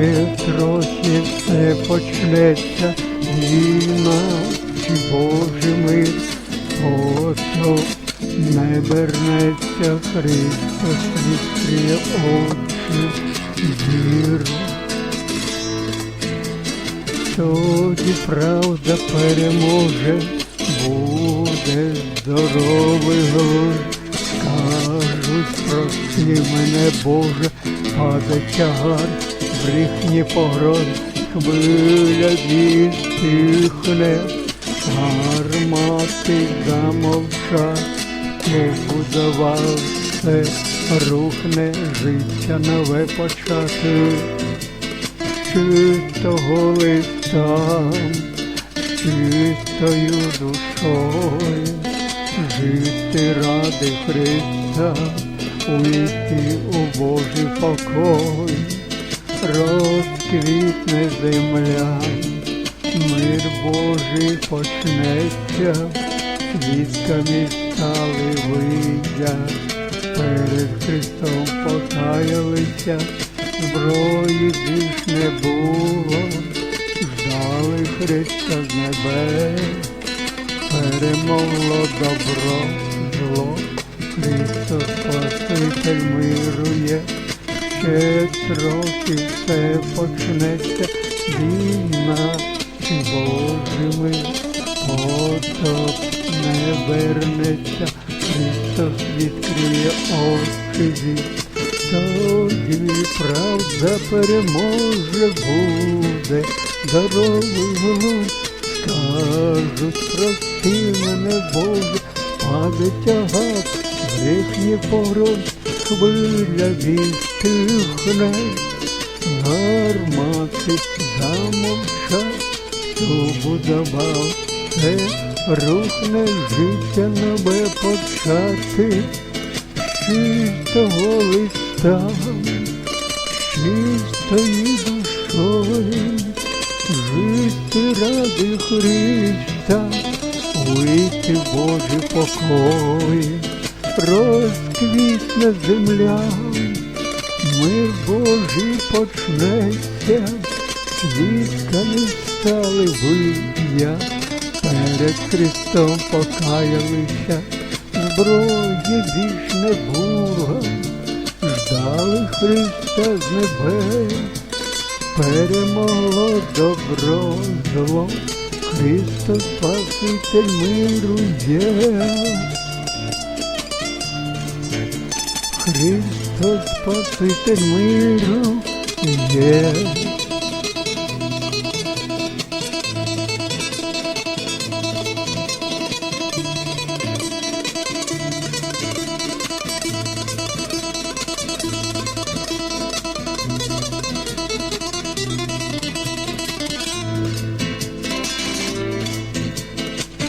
Трохи все почнеться, війна чи Божий мир, ото не вернеться. Христос відкриє очі. Віру. Тоді правда переможе, буде здоровий глузд. Кажуть, прости мене, Боже, паде тягар, брехні погроз, хвиля відтихне, гармати замовчать, не будував все, рухне життя нове почати. Чистого листа, чистою душою, жити ради Христа, уйти у Божий покой, розквітне земля, мир Божий почнеться, свідками стали виїдять, перед Христом покаялися зброї більш не було, ждали Христа з небес, перемогло добро, зло, Христос ще трохи все почнеться, війна чи Божий мир, не вернеться, Христос відкриє очі від тоді правда переможе буде здоровий глузд. Кажуть, прости мене, Боже, паде тягар, їхні погроз, хвиля відтихне, гармати замовчать, хто будував це, рухне життя нове почати чистого листа, чистою душою, жити ради Христа, уйти Божий покой, розквітне земля, мир Божий почнеться, свідками стали вия, перед Христом покаялися. Зброї більш не було, ждали Христа з небес, перемогло добро зло, Христос Спаситель миру є. Христос Спаситель миру є.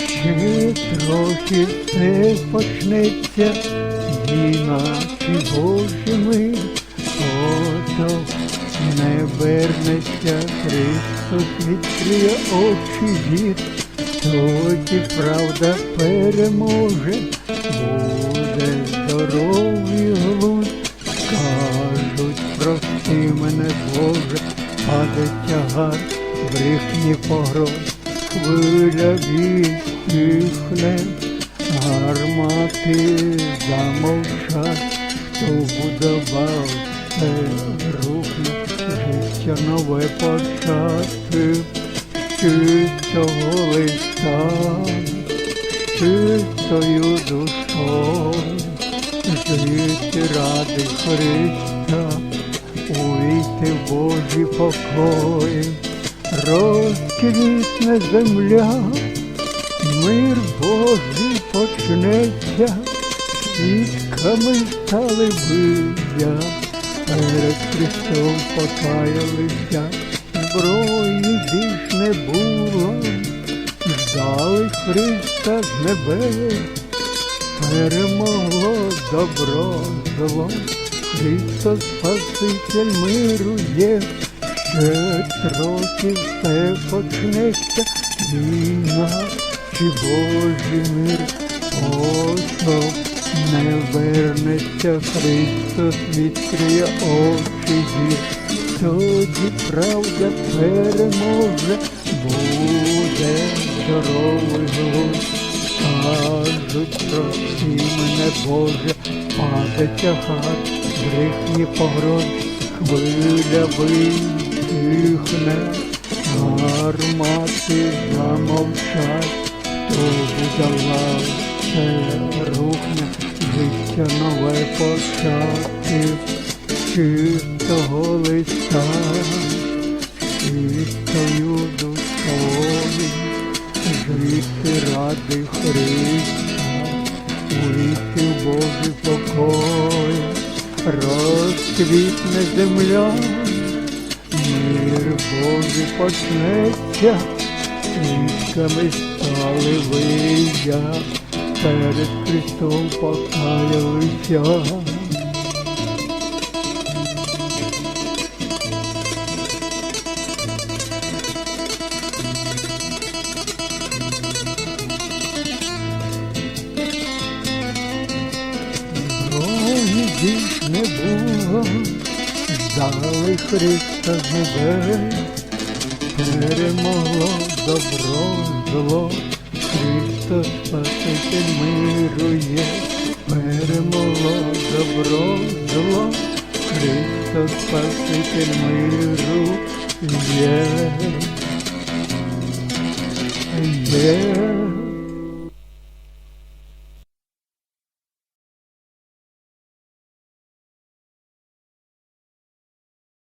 Ще трохи все почнеться, Божий мир, ото не вернеться, Христос відкриє очі вір, тоді правда переможе, буде здоровий глузд. Кажуть, прости мене, Боже, паде тягар, брехні погроз хвиля відтихне, гармати замовчать, хто будував це рухне, життя нове почати, чистого листа, чистою душою, жити ради Христа, уйти в Божий покой розквітне земля, мир Божий почнеться, свідками стали вия, перед Христом покаялися, зброї більш не було, ждали Христа з небес, перемогло добро зло, Христос Спаситель миру є. Ще трохи все почнеться, війна чи Божий мир, ото не вернеться, Христос відкриє очі зір. тоді правда переможе, буде здоровий глузд. Кажуть, прости мене, Боже, паде тягар, брехні погроз, хвиля витихне, гармати замовчать, хто буде лавце рухне, життя нове почати, чистого листа, чистою душою, жити ради Христа, уйти в Божий покой, розквітне земля, мир Божий почнеться, свідками вия, перед Христом покаялися. Більш не було, ждали Христа з небес, перемогло добро зло, Христос Спаситель миру є, перемогло добро зло, Христос Спаситель миру є. Є